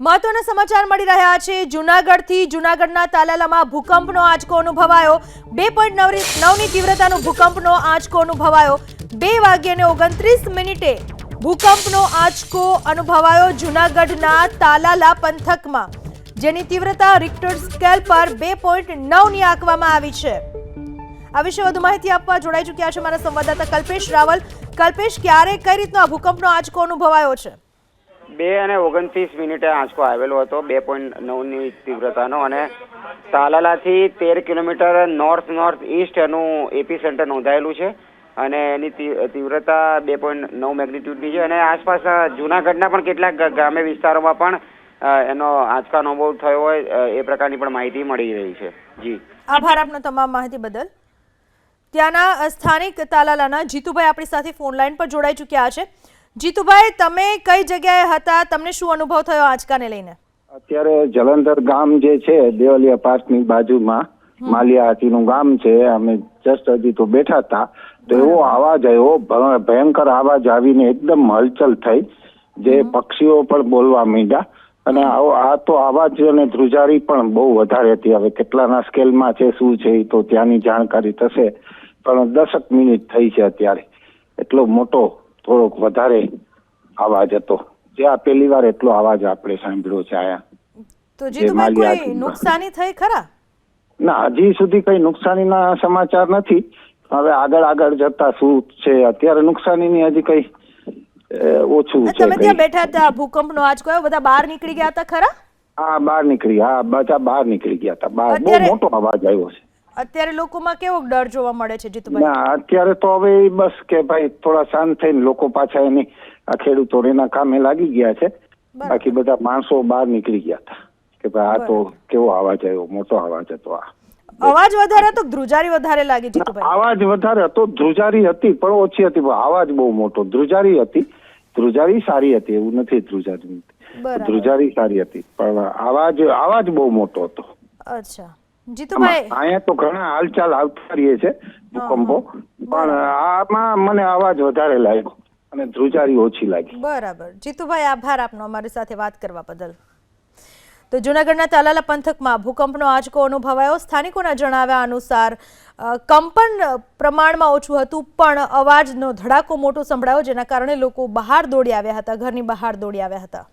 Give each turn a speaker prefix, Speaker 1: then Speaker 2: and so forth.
Speaker 1: મહત્વના સમાચાર મળી રહ્યા છે. જુનાગઢથી જુનાગઢના તાલાલામાં ભૂકંપનો આંચકો અનુભવાયો. બે પોઈન્ટ નવની તીવ્રતાનો ભૂકંપનો આંચકો અનુભવાયો. બે વાગ્યાને ઓગણત્રીસ મિનિટે ભૂકંપનો આંચકો અનુભવાયો જુનાગઢના તાલાલા પંથકમાં. જેની તીવ્રતા રિક્ટર સ્કેલ પર બે પોઈન્ટ નવની આંકવામાં આવી છે. આ વિશે વધુ માહિતી આપવા જોડાઈ ચૂક્યા છે મારા સંવાદદાતા કલ્પેશ રાવલ. કલ્પેશ, ક્યારે કઈ રીતનો આ ભૂકંપનો આંચકો અનુભવાયો છે?
Speaker 2: બે અને ઓગણત્રીસ મિનિટે આંચકો આવેલો હતો, બે પોઈન્ટ નવની તીવ્રતાનો અને તાલાલાથી તેર કિલોમીટર નોર્થ નોર્થ ઈસ્ટ એનું એપી સેન્ટર નોંધાયેલું છે અને એની તીવ્રતા બે પોઈન્ટ નવ મેગ્નિટ્યુડની છે અને આસપાસ જૂનાગઢના પણ કેટલાક ગ્રામ્ય વિસ્તારોમાં પણ એનો આંચકાનો અનુભવ થયો હોય એ પ્રકારની પણ માહિતી મળી રહી છે. જી.
Speaker 1: આભાર આપનો તમામ માહિતી બદલ. ત્યાંના સ્થાનિક તાલાલાના જીતુભાઈ આપણી સાથે ફોન લાઈન પર જોડાઈ ચૂક્યા છે. જીતુભાઈ તમે કઈ જગ્યાએ હતા? તમને શું અનુભવ થયો આંચકાને લઈને?
Speaker 3: અત્યારે જલંધર ગામ જે છે દેવલિયા પાર્કની બાજુમાં માલિયા હાટીનું ગામ છે અમે જસ્ટ હજી તો બેઠા હતા. તો એવો અવાજ આવ્યો ભયંકર અવાજ આવીને એકદમ હલચલ થઈ જે પક્ષીઓ પણ બોલવા માંડ્યા. અને આ તો અવાજ અને ધ્રુજારી પણ બહુ વધારે હતી. હવે કેટલાના સ્કેલમાં છે શું છે એ તો ત્યાંની જાણકારી થશે. પણ દસક મિનિટ થઈ છે અત્યારે. એટલો મોટો થોડોક વધારે અવાજ હતો. જે આ પહેલી વાર એટલો અવાજ આપણે સાંભળ્યો છે આયા.
Speaker 1: તો
Speaker 3: માલિયા
Speaker 1: કોઈ નુકસાની થઈ ખરા?
Speaker 3: ના હજી સુધી કઈ નુકસાનીના સમાચાર નથી. હવે આગળ આગળ જતા શું છે? અત્યારે નુકસાનીની હજી કઈ ઓછું છે
Speaker 1: તમે ત્યાં. બેઠા હતા ભૂકંપનો આંચકો આવ્યો બધા બહાર નીકળી ગયા હતા ખરા?
Speaker 3: હા બહાર નીકળી હા બધા બહાર નીકળી ગયા હતા. બહાર બહુ મોટો અવાજ આવ્યો છે.
Speaker 1: અત્યારે લોકોમાં કેવો ડર જોવા મળે છે જીતુભાઈ?
Speaker 3: ના અત્યારે તો હવે બસ કે ભાઈ થોડા શાંત થઈને લોકો પાછા એની આ ખેડૂતો એના કામે લાગી ગયા છે. બાકી બધા માણસો બહાર નીકળી ગયા હતા. કે ભાઈ આ તો કેવો અવાજ આવ્યો? મોટો અવાજ હતો આ.
Speaker 1: અવાજ વધારે હતો ધ્રુજારી વધારે લાગી જીતુભાઈ.
Speaker 3: અવાજ વધારે હતો. ધ્રુજારી હતી પણ ઓછી હતી. પણ આવાજ બહુ મોટો. ધ્રુજારી હતી. ધ્રુજારી સારી હતી. એવું નથી ધ્રુજારી. ધ્રુજારી સારી હતી. પણ આવાજ અવાજ બહુ મોટો હતો.
Speaker 1: અચ્છા. જીતુભાઈ
Speaker 3: અહીંયા તો ઘણા હાલચાલ આવતા રહીએ છે ભૂકંપો. પણ આમાં મને અવાજ વધારે લાગ્યો અને ધ્રુજારી ઓછી લાગી.
Speaker 1: બરાબર. જીતુભાઈ આભાર આપનો અમારી સાથે વાત કરવા બદલ. તો જૂનાગઢના તાલાલા પંથકમાં ભૂકંપનો આંચકો અનુભવાયો. સ્થાનિકોના જણાવ્યા અનુસાર કંપન પ્રમાણમાં ઓછું હતું પણ અવાજનો ધડાકો મોટો સંભળાયો જેના કારણે લોકો બહાર દોડી આવ્યા હતા ઘરની બહાર દોડી આવ્યા હતા.